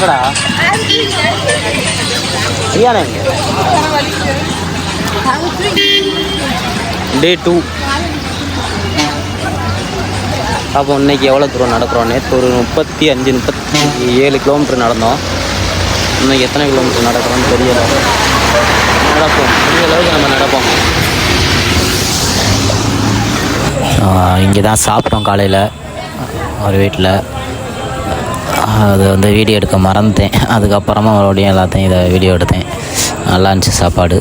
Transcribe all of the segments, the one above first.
எங்கடா? ஐயாண்ணே எங்க டே டூ அப்போ இன்னைக்கு எவ்வளோ தூரம் நடக்கிறோம்? நேற்று ஒரு முப்பத்தி அஞ்சு முப்பத்தி ஏழு கிலோமீட்டர் நடந்தோம். இன்னைக்கு எத்தனை கிலோமீட்டர் நடக்கிறோம்னு தெரியல. நடப்போம். முடிஞ்ச அளவுக்கு நம்ம நடப்போம். இங்கே தான் சாப்பிட்டோம் காலையில். ஒரு வீட்டில் அது வந்து வீடியோ எடுக்க மறந்துட்டேன். அதுக்கப்புறமா மறுபடியும் எல்லாத்தையும் இதை வீடியோ எடுத்தேன். நல்லா இருந்துச்சு சாப்பாடு.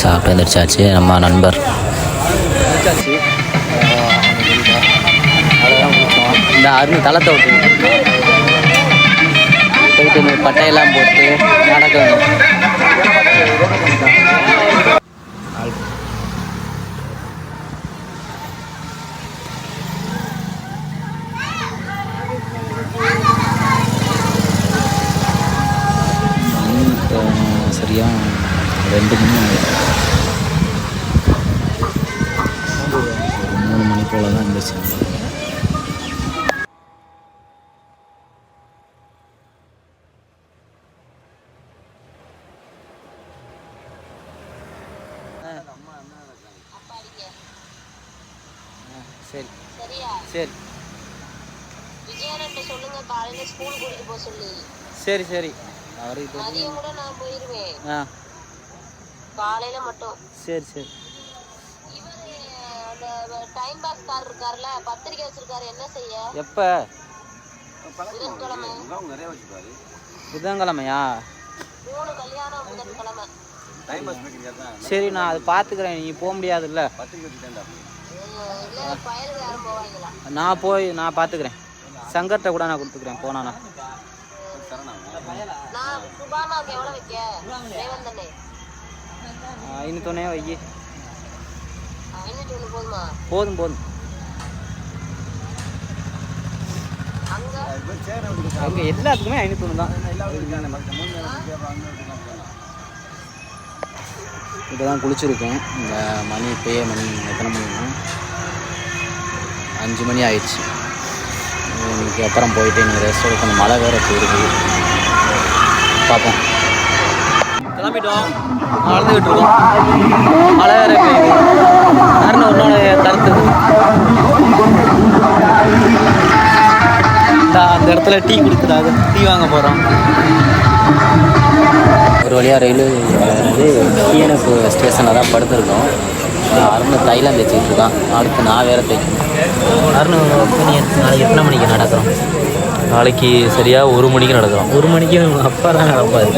சாப்பிட்டு எழுந்திரிச்சாச்சு நம்ம நண்பர். இந்த அருண் தளத்தை விட்டு போயிட்டு பட்டையெல்லாம் போட்டு நடக்கணும். சரியா ரெண்டு மணி ஒரு மூணு மணி போல தான் இருந்துச்சு. சரி. சரியா? சரி. சரி சரி. மதியம் கூட நான் போயிருவேன். ஆ. காலையில மட்டும். சரி சரி. இவரு அந்த டைம் பாஸ் கார் இருக்காருல்ல பத்திரிக்கை வச்சிருக்காரு என்ன செய்ய? எப்போ? புதன்கிழமை. புதன்கிழமையா? மூணு கல்யாணம் புதன்கிழமை. சரி நான் அது பார்த்துக்கிறேன் நீ போக முடியாதுல்ல. நான் போய் நான் பார்த்துக்கிறேன் சங்கர்கிட்ட கூட நான் கொடுத்துக்கிறேன் போனானா. நான் ஐநூத்தொன்னே வை. போதுமா? போதும் அங்க? எல்லாத்துக்குமே ஐநூத்தொன்று தான் இப்போ தான் குளிச்சிருக்கேன் இந்த மணி இப்போயே மணி எத்தனை மணினா அஞ்சு மணி ஆயிடுச்சு. இன்னைக்கு அப்புறம் போயிட்டு இன்னைக்கு ரெஸ்ட் எடுக்கணும் மழை வேறு போயிருக்கு பார்ப்போம். கிளம்பிட்டோம் நடந்துக்கிட்டு இருக்கோம் மழை வேறு பெய்யுது கருணை உன்னோட கருத்து? அந்த இடத்துல டீ கொடுக்குறாங்க டீ வாங்க போகிறோம் ஒரு வழியாக ரயில்வே வந்து டிஎன்எஃப் ஸ்டேஷனில் தான் படுத்துருக்கோம். அருண் தைலம் தைச்சிட்டு இருக்கான் அடுத்து நான் வேற தைக்கணும். அருண் நாளைக்கு எத்தனை மணிக்கு நடக்கிறோம் நாளைக்கு சரியாக ஒரு மணிக்கு நடக்கிறோம் ஒரு மணிக்கு அப்பா தான் நடப்பாரு.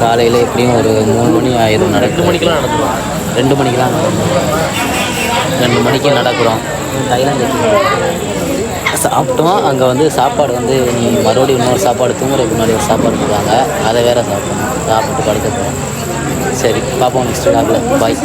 காலையில் எப்படியும் ஒரு மூணு மணி ஆயிரம் ரெண்டு நடக்கும் மணிக்கெல்லாம் நடக்கிறோம் ரெண்டு மணிக்கெலாம் நடக்கும் ரெண்டு மணிக்கு நடக்கிறோம். தைலம் சாப்பிட்டோம். அங்கே வந்து சாப்பாடு வந்து நீ மறுபடியும் இன்னொரு சாப்பாடு தூங்குறதுக்கு முன்னாடி ஒரு சாப்பாடு கொடுத்தாங்க. அதை வேற சாப்பிடணும். சாப்பிட்டு படுக்க போகிறோம் சரி பார்ப்போம் நெக்ஸ்ட் டாக்ல பாய்